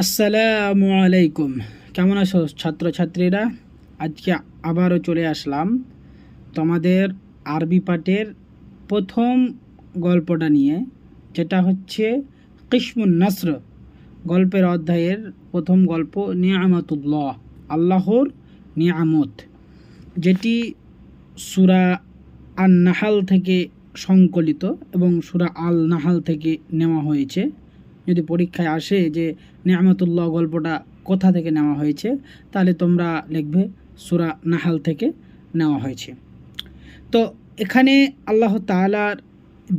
আসসালামু আলাইকুম। কেমন আছো ছাত্রছাত্রীরা? আজকে আবারও চলে আসলাম তোমাদের আরবি পাঠের প্রথম গল্পটা নিয়ে, যেটা হচ্ছে কিসমুন নাসর গল্পের অধ্যায়ের প্রথম গল্প, নিয়ামতুল্লাহ, আল্লাহর নিয়ামত, যেটি সুরা আন নাহাল থেকে সংকলিত এবং সুরা আল নাহাল থেকে নেওয়া হয়েছে। যদি পরীক্ষায় আসে যে নিয়ামতুল্লাহ গল্পটা কোথা থেকে নেওয়া হয়েছে, তাহলে তোমরা লিখবে সুরা নাহাল থেকে নেওয়া হয়েছে। তো এখানে আল্লাহ তাআলার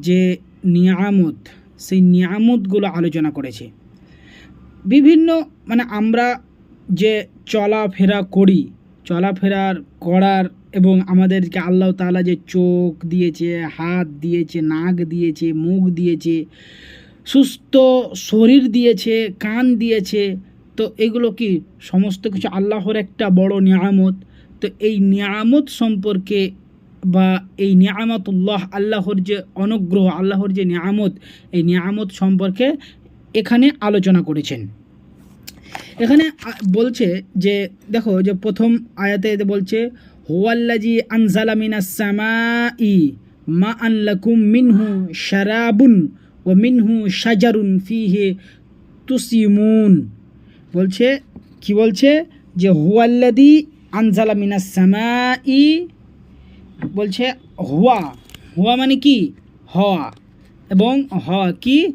যে নিয়ামত, সেই নিয়ামতগুলো আলোচনা করেছে। বিভিন্ন মানে আমরা যে চলাফেরা করি, চলাফেরার করার এবং আমাদেরকে আল্লাহ তাআলা যে চোখ দিয়েছে, হাত দিয়েছে, নাক দিয়েছে, মুখ দিয়েছে সুস্থ শরীর দিয়েছে, কান দিয়েছে, তো এগুলো কি সমস্ত কিছু আল্লাহর একটা বড় নিয়ামত? তো এই নিয়ামত সম্পর্কে বা এই নিয়ামতুল্লাহ আল্লাহর যে অনুগ্রহ, আল্লাহর যে নিয়ামত, এই নিয়ামত সম্পর্কে এখানে আলোচনা করেছেন। এখানে বলছে যে, দেখো যে প্রথম আয়াতে বলছে হুয়াল্লাজি আনজালা মিনাস সামাই মা আনলাকুম মিনহু শারাবুন ও মিনহু শাজারুন ফিহে তুসিমুন। বলছে, কি বলছে? যে হুয়াল্লাদি আনজালা মিনাস সামাই। বলছে, হুয়া। হুয়া মানে কি? হওয়া। এবং হওয়া কি?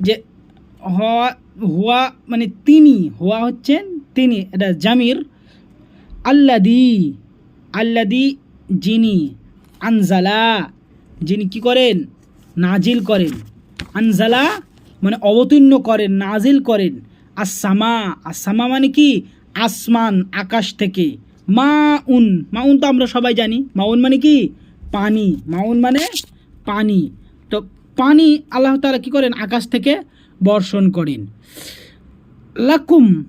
যে হওয়া, হুয়া মানে তিনি। হুয়া হচ্ছেন তিনি, এটা জামির। আল্লাদি আল্লাদি যিনি আনজালা, যিনি কি করেন? নাজিল করেন। আনজালা মানে অবতীর্ণ করেন, নাজিল করেন। আসামা আসামা মানে কি? আসমান, আকাশ থেকে। মা উন মা উন তো আমরা সবাই জানি। মাউন মানে কি? পানি। মাউন মানে পানি। তো পানি আল্লাহ তারা কি করেন? আকাশ থেকে বর্ষণ করেন। লাকুম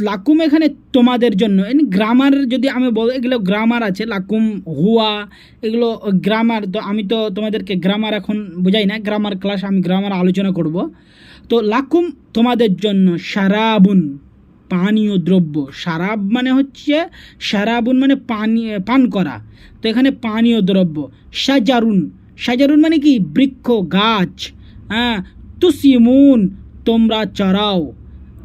লাকুম এখানে তোমাদের জন্য। গ্রামার যদি আমি বল, এগুলো গ্রামার আছে, লাকুম, হুয়া, এগুলো গ্রামার তো আমি তো তোমাদেরকে গ্রামার এখন বোঝাই না গ্রামার ক্লাস আমি গ্রামার আলোচনা করব। তো লাকুম তোমাদের জন্য সারাবুন পানীয় দ্রব্য। সারাব মানে হচ্ছে সারাবুন মানে পানি, পান করা। তো এখানে পানীয় দ্রব্য। সাজারুন সাজারুন মানে কি? বৃক্ষ, গাছ হ্যাঁ তুসিমুন, তোমরা চড়াও।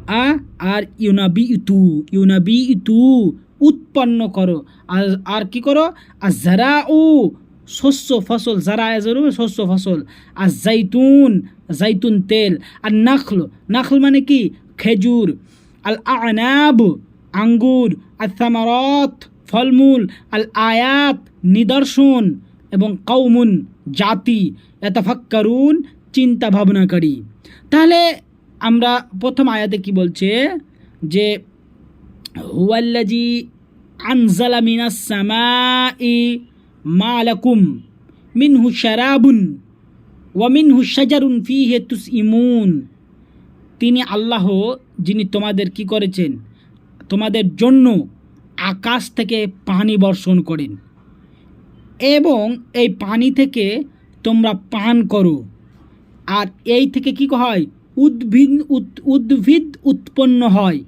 আ আর ইউনাবি ইতু ইউনাবি ইতু, উৎপন্ন করো। আর আর কি করো? আর যারা ও শস্য ফসল যারা এজরু শস্য ফসল। আর জাইতুন জাইতুন তেল। আর নাখল নাখল মানে কি? খেজুর। আল আনাব, আঙ্গুর। আর থামারত ফলমূল। আল আয়াত, নিদর্শন। এবং কৌমুন জাতি। এতফাক্কারুন, চিন্তা ভাবনাকারী। তাহলে আমরা প্রথম আয়াতে কি বলছে? যে হুয়াল্লাজি আনজালা মিনাস সামাই মালাকুম মিনহু শারাবুন ওয়া মিনহু শাজারুন ফিহে তুসইমুন। তিনি আল্লাহ, যিনি তোমাদের কি করেছেন? তোমাদের জন্য আকাশ থেকে পানি বর্ষণ করেন এবং এই পানি থেকে তোমরা পান করো। আর এই থেকে কি হয়? উদ্ভিদ উদ্ভিদ উৎপন্ন হয়।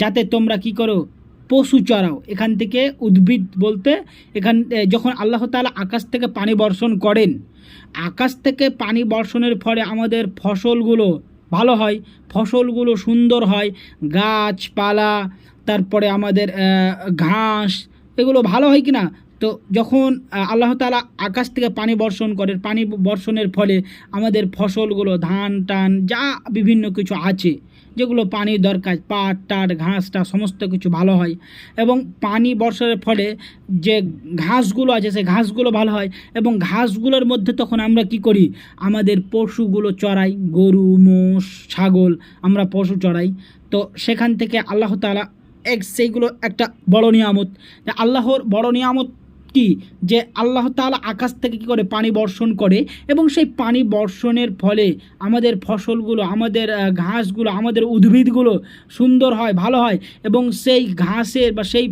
যাতে তোমরা কি করো? পশু চড়াও। এখান থেকে উদ্ভিদ বলতে এখান যখন আল্লাহ তাআলা আকাশ থেকে পানি বর্ষণ করেন, আকাশ থেকে পানি বর্ষণের ফলে আমাদের ফসলগুলো ভালো হয়, ফসলগুলো সুন্দর হয়, গাছপালা, তারপরে আমাদের ঘাস, এগুলো ভালো হয় কি না তো যখন আল্লাহ তাআলা আকাশ থেকে পানি বর্ষণ করেন, পানি বর্ষণের ফলে আমাদের ফসলগুলো, ধান, টান, যা বিভিন্ন কিছু আছে, যেগুলো পানির দরকার, পাট, টাট ঘাসটা সমস্ত কিছু ভালো হয় এবং পানি বর্ষণের ফলে যে ঘাসগুলো আছে সে ঘাসগুলো ভালো হয় এবং ঘাসগুলোর মধ্যে তখন আমরা কি করি? আমাদের পশুগুলো চড়াই, গরু, মোষ, ছাগল, আমরা পশু চড়াই। তো সেখান থেকে আল্লাহ তাআলা এক, সেইগুলো একটা বড় নিয়ামত। আল্লাহর বড় নিয়ামত কি? যে আল্লাহ তাআলা আকাশ থেকে কি করে পানি বর্ষণ করে এবং সেই পানি বর্ষণের ফলে আমাদের ফসলগুলো, আমাদের ঘাসগুলো, আমাদের উদ্ভিদগুলো সুন্দর হয়, ভালো হয় এবং সেই ঘাসের বা সেই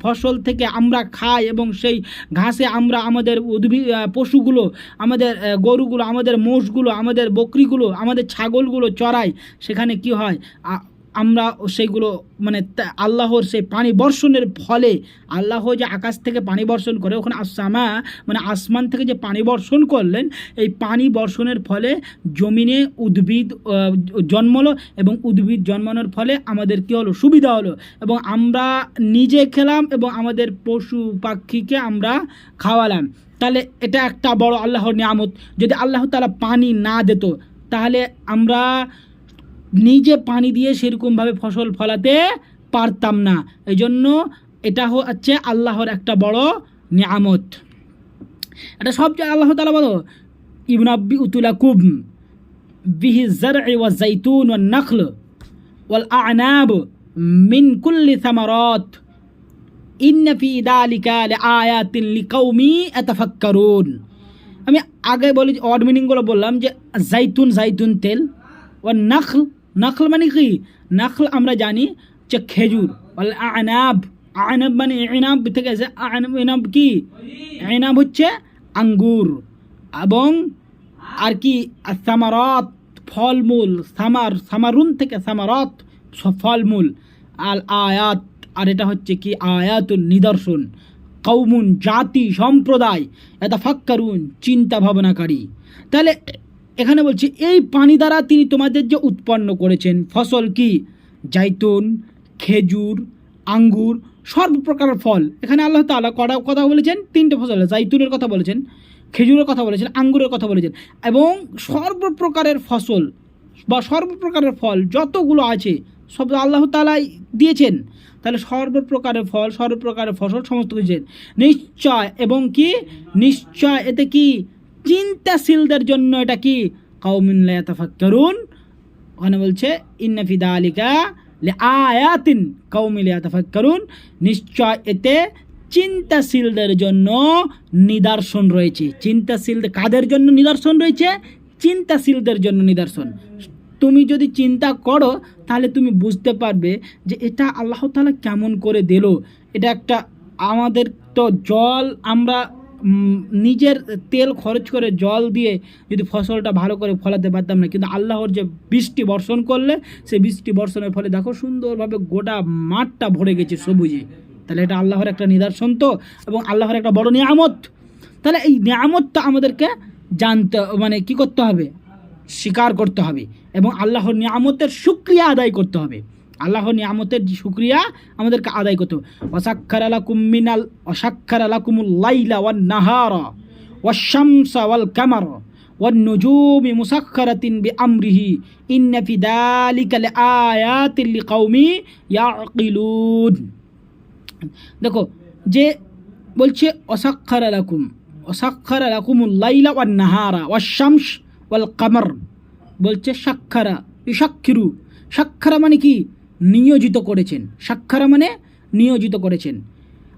ফসল থেকে আমরা খাই এবং সেই ঘাসে আমরা আমাদের উদ্ভিদ পশুগুলো, আমাদের গরুগুলো, আমাদের মোষগুলো, আমাদের বকরিগুলো, আমাদের ছাগলগুলো চড়াই। সেখানে কি হয়? আমরা সেইগুলো মানে আল্লাহর সেই পানি বর্ষণের ফলে, আল্লাহ যে আকাশ থেকে পানি বর্ষণ করে, ওখানে আসামা মানে আসমান থেকে যে পানি বর্ষণ করলেন, এই পানি বর্ষণের ফলে জমিনে উদ্ভিদ জন্মলো এবং উদ্ভিদ জন্মানোর ফলে আমাদের কী হলো? সুবিধা হলো। এবং আমরা নিজে খেলাম এবং আমাদের পশু পাখিকে আমরা খাওয়ালাম। তাহলে এটা একটা বড় আল্লাহর নিয়ামত। যদি আল্লাহ তালা পানি না দিত, তাহলে আমরা নিজে পানি দিয়ে সেরকমভাবে ফসল ফলাতে পারতাম না। এই জন্য এটা হচ্ছে আল্লাহর একটা বড় নিয়ামত। এটা সব জায়গায় আল্লাহ তালা বলো ইবনাব্বি উতুলা কুব বিহি জার ওয়া জাইতুন ওয়া নখল ওয়াল আনাব মিন কুল্লি সামারত। ইন্না ফি দালিকা লিআয়াতিন লিকাউমি ইয়াতাফাক্কারুন আমি আগে বলি অড মিনিংগুলো বললাম যে জাইতুন জাইতুন তেল ও নখল নখল মানে কি? নখল আমরা জানি যে খেজুর। আনাব। আনাব মানে ইনাব থেকে এসে আনাব। ইনাব কি? ইনাব হচ্ছে আঙ্গুর। এবং আর কি? সামারত, ফলমূল। সামার, সামারুন থেকে সামারত ফলমূল। আল আয়াত। আর এটা হচ্ছে কি? আয়াতুল নিদর্শন। কৌমুন জাতি সম্প্রদায়। এটা ফাক্কারুন চিন্তা ভাবনাকারী। তাহলে এখানে বলছে, এই পানি দ্বারা তিনি তোমাদের যে উৎপন্ন করেছেন, ফসল কি? জাইতুন, খেজুর, আঙ্গুর সর্বপ্রকারের ফল। এখানে আল্লাহ তাআলা কটা কথা বলেছেন, তিনটে ফসল জাইতুনের কথা বলেছেন, খেজুরের কথা বলেছেন, আঙ্গুরের কথা বলেছেন। এবং সর্বপ্রকারের ফসল বা সর্বপ্রকারের ফল যতগুলো আছে, সব আল্লাহ তালাই দিয়েছেন। তাহলে সর্বপ্রকারের ফল, সর্বপ্রকারের ফসল সমস্ত কিছু নিশ্চয় এবং কি? নিশ্চয় এতে কি? চিন্তাশীলদের জন্য এটা কি? কাউমিন ওখানে বলছে ইন্নাফিদা আলিকা আয়াতিন কৌমিলিয়া তাফাক্কারুন নিশ্চয় এতে চিন্তাশীলদের জন্য নিদর্শন রয়েছে। চিন্তাশীল কাদের জন্য নিদর্শন রয়েছে? চিন্তাশীলদের জন্য নিদর্শন। তুমি যদি চিন্তা করো, তাহলে তুমি বুঝতে পারবে যে এটা আল্লাহ তাআলা কেমন করে দিল। এটা একটা আমাদের তো জল আমরা নিজের তেল খরচ করে জল দিয়ে যদি ফসলটা ভালো করে ফলাতে পারতাম না। কিন্তু আল্লাহর যে বৃষ্টি বর্ষণ করলে, সেই বৃষ্টি বর্ষণের ফলে দেখো সুন্দরভাবে গোটা মাঠটা ভরে গেছে সবুজে। তাহলে এটা আল্লাহর একটা নিদর্শন তো, এবং আল্লাহর একটা বড় নিয়ামত। তাহলে এই নিয়ামতটা আমাদেরকে জানতে মানে কি করতে হবে? স্বীকার করতে হবে, এবং আল্লাহর নিয়ামতের শুক্রিয়া আদায় করতে হবে। আল্লাহর নিয়ামতের যে শুক্রিয়া আমাদেরকে আদায় করতে হবে অসাক্ষর আলাকুম মিনাল অসাক্ষর আলাকুমুল লাইলা ওয়ান নাহারা ওয়াশামসা ওয়াল কামার والنجوم مسخرة بأمره إن في ذلك لآيات لقوم يعقلون দেখো যে বলছে অসাক্ষর আলাকুম অসাক্ষর আলাকুমুল লাইলা ওয়ান নাহারা ওয়াশামস ওয়াল কামার বলছে সাক্ষারা ইসাক্ষিরু সাক্ষারা মানে কি নিয়োজিত করেছেন। সাক্ষারা মানে নিয়োজিত করেছেন।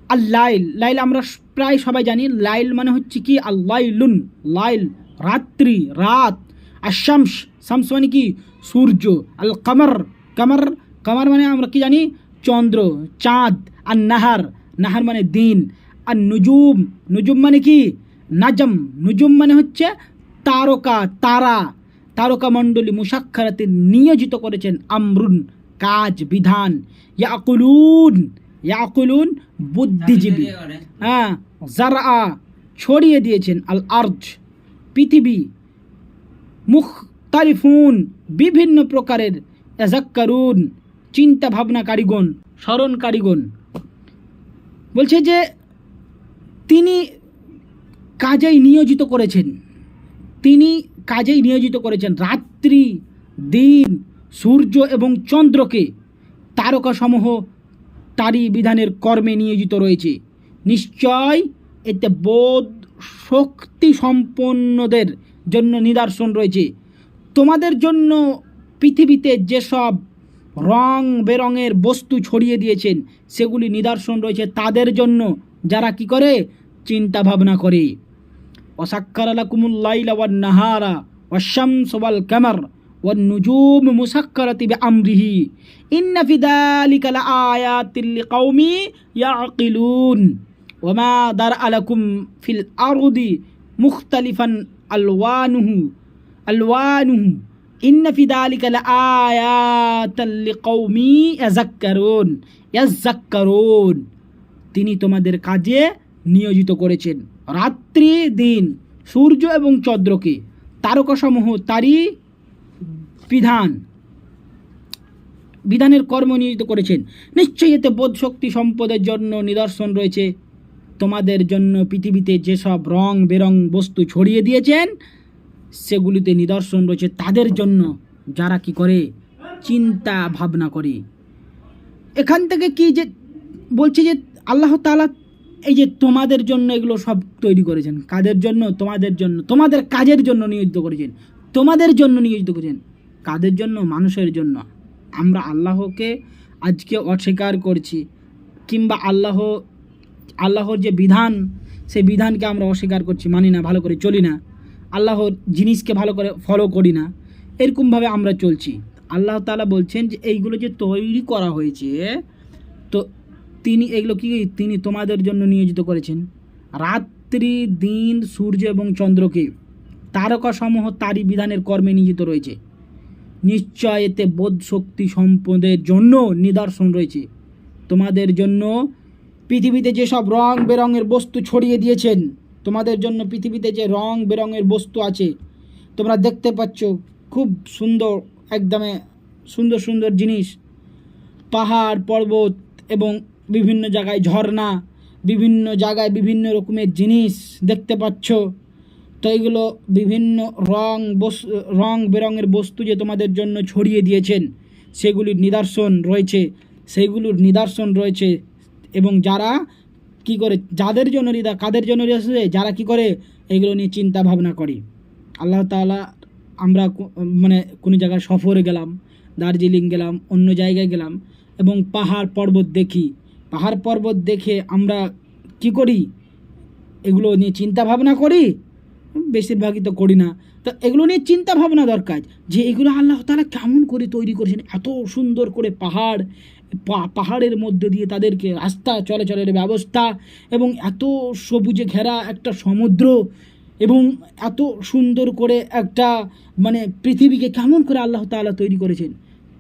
আর লাইল লাইল আমরা প্রায় সবাই জানি। লাইল মানে হচ্ছে কি? আল্লাইলুন লাইল, রাত্রি, রাত। আর শামস শামস মানে কি? সূর্য। আল কামার কামার কামার মানে আমরা কি জানি? চন্দ্র, চাঁদ। আর নাহার নাহার মানে দিন। আর নুজুম নুজুম মানে কি? নাজম। নুজুম মানে হচ্ছে তারকা, তারা। তারকা মণ্ডলী মুসাক্ষরাতে নিয়োজিত করেছেন আমরুন। কাজ বিধান। ইয়াকুলুন ইয়াকুলুন বুদ্ধিজীবী। হ্যাঁ জারা ছড়িয়ে দিয়েছেন আল আর্জ। পৃথিবী মুখতারিফুন বিভিন্ন প্রকারের এজাক্কারুন চিন্তা ভাবনা কারিগণ স্মরণ কারিগণ বলছে যে তিনি কাজেই নিয়োজিত করেছেন। তিনি কাজেই নিয়োজিত করেছেন। রাত্রি দিন সূর্য এবং চন্দ্রকে তারকাসমূহ তারই বিধানের কর্মে নিয়োজিত রয়েছে। নিশ্চয় এতে বোধ শক্তি সম্পন্নদের জন্য নিদর্শন রয়েছে। তোমাদের জন্য পৃথিবীতে যেসব রং বেরঙের বস্তু ছড়িয়ে দিয়েছেন, সেগুলি নিদর্শন রয়েছে তাদের জন্য। যারা কি করে? চিন্তা ভাবনা করে অসাক্ষার কুমুল্লাইলা নাহারা অশ্যাম সোবাল ক্যামার والنجوم مسخرة بأمره إن في ذلك لآيات لقوم يعقلون وما درأ لكم في الأرض مختلفا ألوانه ألوانه ইন্না ফি দালিকা লাআয়াতাল লিকাউমি ইয়াযাক্কারুন ইয়াযাক্কারুন তিনি তোমাদের কাজে নিয়োজিত করেছেন রাত্রি দিন সূর্য এবং চন্দ্রকে তারকাসমূহ তারই বিধান। বিধানের কর্ম নিয়োজিত করেছেন। নিশ্চয়ই এতে বোধ শক্তি, সম্পদের জন্য নিদর্শন রয়েছে। তোমাদের জন্য পৃথিবীতে যেসব রং বেরং বস্তু ছড়িয়ে দিয়েছেন, সেগুলিতে নিদর্শন রয়েছে তাদের জন্য। যারা কি করে? চিন্তা ভাবনা করে। এখান থেকে কি যে বলছে যে আল্লাহ তাআলা এই যে তোমাদের জন্য এগুলো সব তৈরি করেছেন। কাদের জন্য? তোমাদের জন্য। তোমাদের কাজের জন্য নিয়োজিত করেছেন। তোমাদের জন্য নিয়োজিত করেছেন। কাদের জন্য? মানুষের জন্য। আমরা আল্লাহকে আজকে অস্বীকার করছি, কিংবা আল্লাহ, আল্লাহর যে বিধান, সেই বিধানকে আমরা অস্বীকার করছি, মানি না, ভালো করে চলি না। আল্লাহর জিনিসকে ভালো করে ফলো করি না। এরকমভাবে আমরা চলছি। আল্লাহ তাআলা বলছেন যে, এইগুলো যে তৈরি করা হয়েছে, তো তিনি এগুলো কি, তিনি তোমাদের জন্য নিয়োজিত করেছেন? রাত্রি, দিন, সূর্য এবং চন্দ্রকে। তারকাসমূহ তারই বিধানের কর্মে নিয়োজিত রয়েছে। নিশ্চয় এতে বোধ শক্তি সম্পদের জন্য নিদর্শন রয়েছে। তোমাদের জন্য পৃথিবীতে যেসব রং বেরঙের বস্তু ছড়িয়ে দিয়েছেন, তোমাদের জন্য পৃথিবীতে যে রং বেরঙের বস্তু আছে, তোমরা দেখতে পাচ্ছ খুব সুন্দর, একদমে সুন্দর সুন্দর জিনিস। পাহাড়, পর্বত এবং বিভিন্ন জায়গায় ঝর্ণা, বিভিন্ন জায়গায় বিভিন্ন রকমের জিনিস দেখতে পাচ্ছ। তো এগুলো বিভিন্ন রং রং বেরঙের বস্তু যে তোমাদের জন্য ছড়িয়ে দিয়েছেন, সেগুলির নিদর্শন রয়েছে। সেইগুলোর নিদর্শন রয়েছে এবং যারা কি করে, যাদের জন্য নিদা, কাদের জন্য রয়েছে, যারা কি করে, এগুলো নিয়ে চিন্তা ভাবনা করে। আল্লাহ তাআলা, আমরা মানে কোনো জায়গায় সফরে গেলাম, দার্জিলিং গেলাম, অন্য জায়গায় গেলাম এবং পাহাড় পর্বত দেখি। পাহাড় পর্বত দেখে আমরা কি করি? এগুলো নিয়ে চিন্তা ভাবনা করি? বেশিরভাগই তো করি না। তো এগুলো নিয়ে চিন্তা ভাবনা দরকার যে এগুলো আল্লাহ তাআলা কেমন করে তৈরি করেছেন, এত সুন্দর করে পাহাড় পাহাড়ের মধ্যে দিয়ে তাদেরকে রাস্তা চলাচলের ব্যবস্থা এবং এত সবুজে ঘেরা একটা সমুদ্র এবং এত সুন্দর করে একটা মানে পৃথিবীকে কেমন করে আল্লাহ তাআলা তৈরি করেছেন।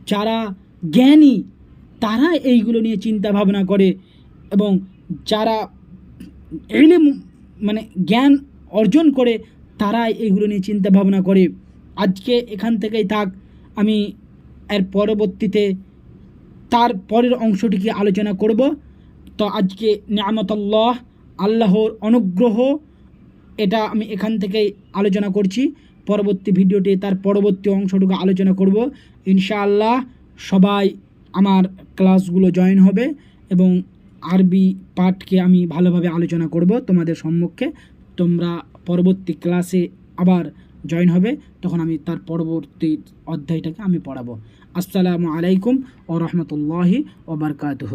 যারা জ্ঞানী, তারা এইগুলো নিয়ে চিন্তা ভাবনা করে এবং যারা এলিম মানে জ্ঞান অর্জন করে তারাই এইগুলো নিয়ে চিন্তা ভাবনা করে। আজকে এখান থেকেই থাক, আমি এর পরবর্তীতে তার পরের অংশটিকে আলোচনা করব। তো আজকে নিয়ামতাল্লাহ, আল্লাহর অনুগ্রহ, এটা আমি এখান থেকেই আলোচনা করছি। পরবর্তী ভিডিওটি তার পরবর্তী অংশটুকু আলোচনা করব। ইনশাআল্লাহ সবাই আমার ক্লাসগুলো জয়েন হবে এবং আরবি পাঠকে আমি ভালোভাবে আলোচনা করব তোমাদের সম্মুখে। তোমরা পরবর্তী ক্লাসে আবার জয়েন হবে, তখন আমি তার পরবর্তী অধ্যায়টাকে আমি পড়াবো। আসসালামু আলাইকুম ও রহমতুল্লাহি ওবরকাতহ